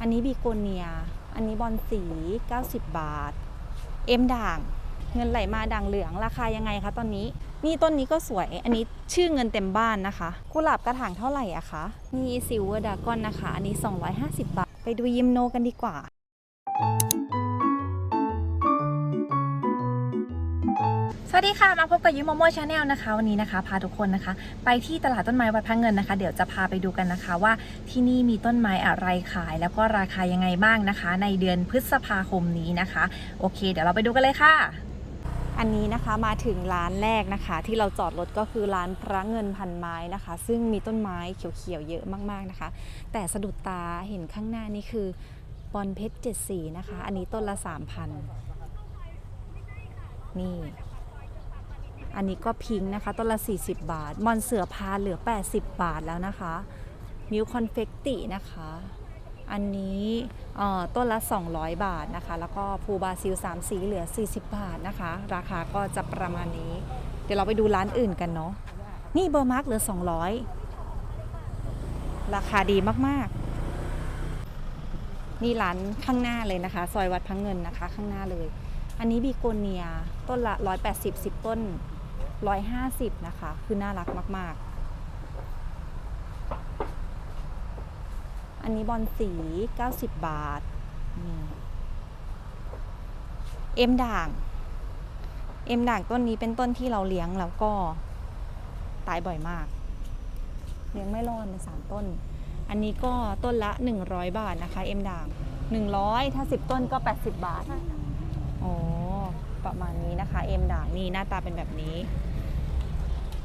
อันนี้บีโกเนีย อันนี้บอลสี 90 บาท เอ็มด่าง เงินไหลมาด่างเหลืองราคายังไงคะตอนนี้ นี่ต้นนี้ก็สวย อันนี้ชื่อเงินเต็มบ้านนะคะ กุหลาบกระถางเท่าไหร่อะคะ นี่ซิลเวอร์ดากอนนะคะ อันนี้ 250 บาท ไปดูยิมโนกันดีกว่า สวัสดีค่ะ มาพบกับยูโมโมชาแนลนะคะ วันนี้นะคะพาทุกคนนะคะ ไปที่ตลาดต้นไม้วัดพระเงินนะคะ เดี๋ยวจะพาไปดูกันนะคะว่าที่นี่มีต้นไม้อะไรขาย แล้วก็ราคายังไงบ้างนะคะ ในเดือนพฤษภาคมนี้นะคะ โอเค เดี๋ยวเราไปดูกันเลยค่ะ อันนี้นะคะมาถึงร้านแรกนะคะ ที่เราจอดรถก็คือร้านพระเงินพันไม้นะคะ ซึ่งมีต้นไม้เขียวๆเยอะมากๆนะคะ แต่สะดุดตาเห็นข้างหน้านี่คือบอลเพชรเจ็ดสีนะคะ อันนี้ต้นละ3,000นี่ อันนี้ก็พิงค์นะคะต้นละ 40 บาท มอนเสือพาเหลือ 80 บาทแล้วนะคะ มิวคอนเฟกตินะคะ อันนี้ต้นละ 200 บาทนะคะ แล้วก็ภูบาซิล3 สีเหลือ 40 บาทนะคะ ราคาก็จะประมาณนี้ เดี๋ยวเราไปดูร้านอื่นกันเนาะ นี่เบอร์มาร์กเหลือ 200 ราคาดีมากๆ นี่ร้านข้างหน้าเลยนะคะ ซอยวัดพังเงินนะคะข้างหน้าเลยอันนี้บีโกเนีย ต้นละ 180 10 ต้น 150 นะคะ คือน่ารักมาก ๆ อันนี้บอลสี 90 บาทนี่เอ็มด่าง เอ็มด่างต้นนี้เป็นต้นที่เราเลี้ยงแล้วก็ตายบ่อยมาก เลี้ยงไม่รอดในสามต้น อันนี้ก็ต้นละ 100 บาทนะคะ เอ็มด่าง 100 ถ้า 10 ต้นก็ 80 บาทอ๋อประมาณนี้นะคะ เอ็มด่างนี่หน้าตาเป็นแบบนี้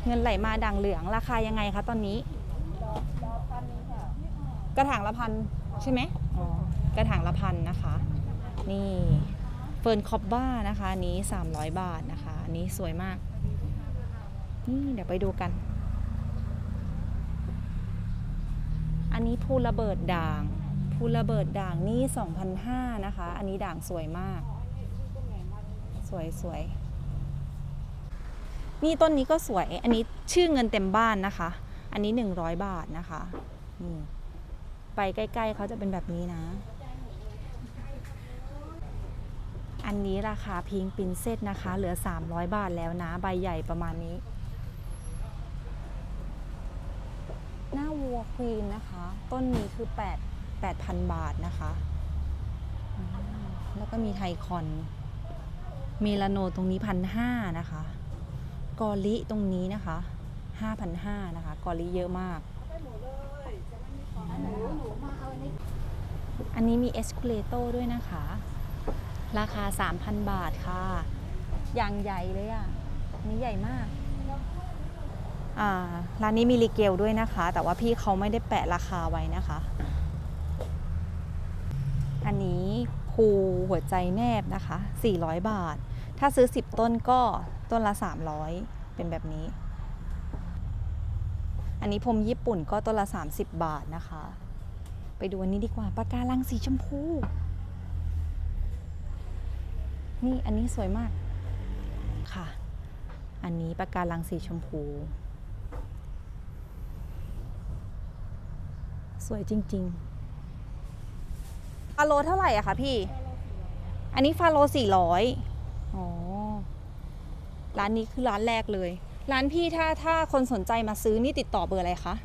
เงินไหลมาด่างเหลืองราคายังไงคะตอนนี้ กระถางละพันใช่ไหมอ๋อกระถางละพันนะคะ นี่เฟิร์นคอบบ้านะคะนี้ 300 บาทนะคะอันนี้สวยมาก นี่เดี๋ยวไปดูกัน อันนี้ภูระเบิดด่างภูระเบิดด่างนี่2,500นะคะ อันนี้ด่างสวยมาก สวยสวย นี่ต้นนี้ก็สวย อันนี้ชื่อเงินเต็มบ้านนะคะ อันนี้ 100 บาทนะคะนี่ไปใกล้ ๆเขาจะเป็นแบบนี้นะ อันนี้ราคาพิงปินเซตนะคะ เหลือ 300 บาทแล้วนะ ใบใหญ่ประมาณนี้ หน้าวัวควีนนะคะ ต้นนี้คือ 8 8,000 บาทนะคะ แล้วก็มีไทคอน เมลาโนตรงนี้พันห้านะคะ กอลิตรงนี้นะคะห้าพันห้านะคะ กอลิเยอะมาก อันนี้มีเอสคูเลโตด้วยนะคะ ราคา 3,000 บาทค่ะ อย่างใหญ่เลยอะ นี้ใหญ่มากอ่าร้านนี้มีรีเกลด้วยนะคะ แต่ว่าพี่เขาไม่ได้แปะราคาไว้นะคะ อันนี้ภูหัวใจแนบนะคะ 400 บาท ถ้าซื้อ 10 ต้นก็ต้นละ 300 เป็นแบบนี้ อันนี้พรมญี่ปุ่นก็ต้นละ 30 บาทนะคะ ไปดูอันนี้ดีกว่าปากการังสีชมพู นี่อันนี้สวยมากค่ะ อันนี้ปากการังสีชมพู สวยจริง ๆ ฟาโลเท่าไหร่อะคะพี่ อันนี้ฟาโลสี่ร้อย อ๋อ ร้านนี้คือร้านแรกเลย ร้านพี่ถ้าถ้าคนสนใจมาซื้อนี่ติดต่อเบอร์อะไรคะ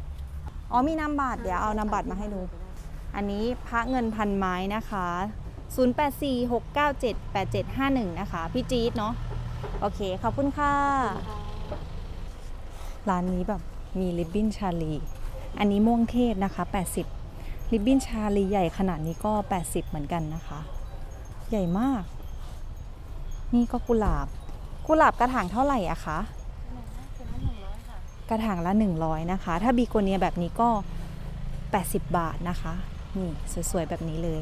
อ๋อมีนามบัตรเดี๋ยวเอานามบัตรมาให้ดู อันนี้พระเงินพันไม้นะคะ 0846978751 นะคะ พี่จี๊ดเนาะ โอเค ขอบคุณค่ะ ร้านนี้แบบมีริบบิ้นชาลี อันนี้ม่วงเทศนะคะ 80ริบบิ้นชาลีใหญ่ขนาดนี้ก็ 80 เหมือนกันนะคะ ใหญ่มาก นี่ก็กุหลาบ กุหลาบกระถางเท่าไหร่อะคะ กระถางละ 100 นะคะ ถ้าบีโกเนียแบบนี้ก็ 80 บาทนะคะ นี่สวยๆ แบบนี้เลย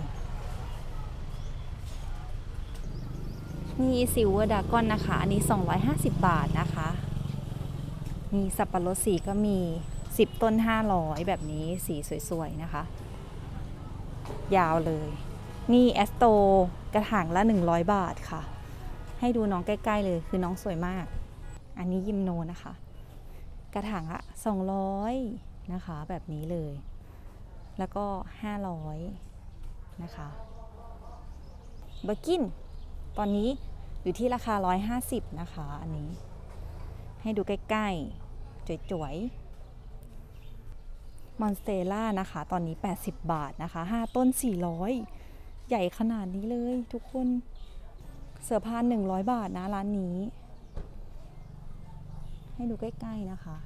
นี่ซิลเวอร์ดากอนนะคะ อันนี้ 250 บาทนะคะ มีสับปะรดสีก็มี 10 ต้น 500 แบบนี้สีสวยๆ นะคะ ยาวเลย นี่แอสโตกระถางละ 100 บาทค่ะ ให้ดูน้องใกล้ๆเลยคือน้องสวยมาก อันนี้ยิมโนนะคะ กระถางละ200นะคะ แบบนี้เลย แล้วก็ 500 นะคะเบอร์กิน ตอนนี้อยู่ที่ราคา 150 นะคะ อันนี้ ให้ดูใกล้ๆจ๋วยๆมอนสเตล่านะคะ ตอนนี้ 80 บาทนะคะ 5 ต้น 400 ใหญ่ขนาดนี้เลยทุกคน เสือพาน100 บาทนะร้านนี้ ให้ดูใกล้ๆนะคะ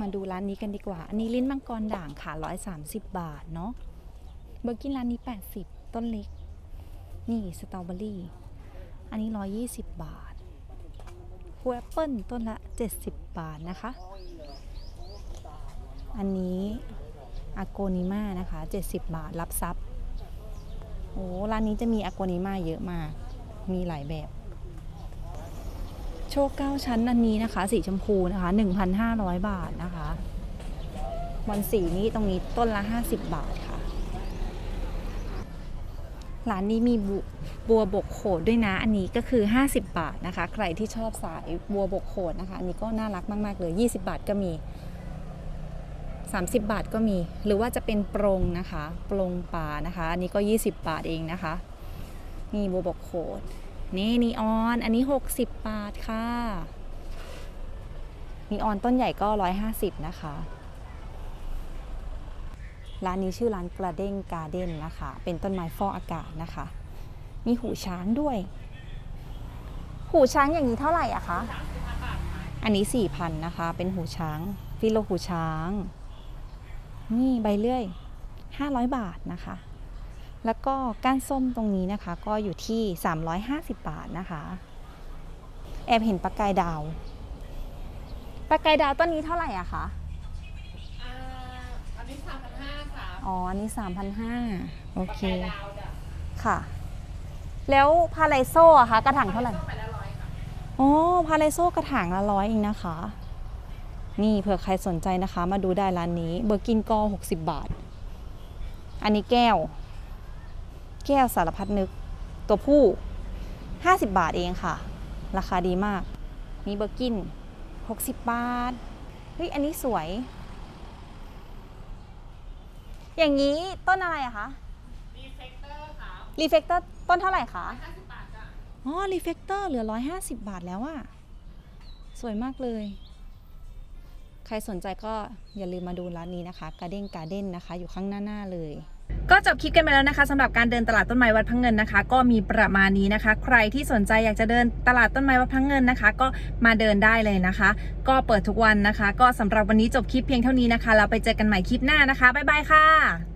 มาดูร้านนี้กันดีกว่า อันนี้ลิ้นมังกรด่างค่ะ130 บาทเนาะเบอร์กินร้านนี้ 80 ต้นเล็ก นี่สตรอเบอรี่ อันนี้ 120 บาทหัวแอปเปิลต้นละ 70 บาทนะคะ อันนี้อาโกนิมานะคะ 70 บาทรับซับ โอ้ร้านนี้จะมีอาโกนิมาเยอะมาก มีหลายแบบ โชคเก้าชั้นอันนี้นะคะ สีชมพูนะคะ 1,500 บาทนะคะบอลสีนี้ตรงนี้ต้นละ 50 บาทค่ะ ร้านนี้มีบบัวบกโขดด้วยนะ อันนี้ก็คือ 50 บาทนะคะ ใครที่ชอบสายบัวบกโขดนะคะ อันนี้ก็น่ารักมาก ๆ เลย 20 บาทก็มี 30 บาทก็มี หรือว่าจะเป็นปรงนะคะปรงป่านะคะ อันนี้ก็ 20 บาทเองนะคะนี่บัวบกโขดนี่นีออนอันนี้ 60 บาทค่ะนีออนต้นใหญ่ก็ 150 นะคะร้านนี้ชื่อร้านกระเด้งการ์เด้นนะคะ เป็นต้นไม้ฟอกอากาศนะคะ มีหูช้างด้วย หูช้างอย่างนี้เท่าไหร่อะคะ อันนี้4,000นะคะ เป็นหูช้าง ฟิโลหูช้าง นี่ใบเลื่อย 500 บาทนะคะ แล้วก็ก้านส้มตรงนี้นะคะก็อยู่ที่ 350 บาทนะคะ แอบเห็นปลากายดาวปลากายดาวต้นนี้เท่าไหร่อะคะอ่าอันนี้สามพันห้าค่ะ อ๋อ อันนี้ 3,500 โอเคปากกาดาวจ้ะค่ะ แล้วพาไลโซอะคะกระถางเท่าไหร่ต้องไปละร้อยค่ะอ๋อ พาไลโซกระถางละร้อยเองนะคะ นี่เผื่อใครสนใจนะคะ มาดูได้ร้านนี้ เบอร์กินก็60 บาท อันนี้แก้ว แก้วสารพัดนึก ตัวผู้ 50 บาทเองค่ะ ราคาดีมากนี่เบอร์กิน 60 บาท เฮ้ย อันนี้สวย อย่างนี้ต้นอะไรอะคะรีเฟกเตอร์ค่ะรีเฟกเตอร์ต้นเท่าไหร่คะห้าสิบบาทจ้ะอ๋อรีเฟกเตอร์เหลือ 150 บาทแล้วอะสวยมากเลย ใครสนใจก็อย่าลืมมาดูร้านนี้นะคะการ์เด้นการ์เด้นนะคะ อยู่ข้างหน้าหน้าเลยก็จบคลิปกันไปแล้วนะคะสำหรับการเดินตลาดต้นไม้วัดพังเงินนะคะ ก็มีประมาณนี้นะคะ ใครที่สนใจอยากจะเดินตลาดต้นไม้วัดพังเงินนะคะ ก็มาเดินได้เลยนะคะ ก็เปิดทุกวันนะคะ ก็สำหรับวันนี้จบคลิปเพียงเท่านี้นะคะ เราไปเจอกันใหม่คลิปหน้านะคะบ๊ายบายค่ะ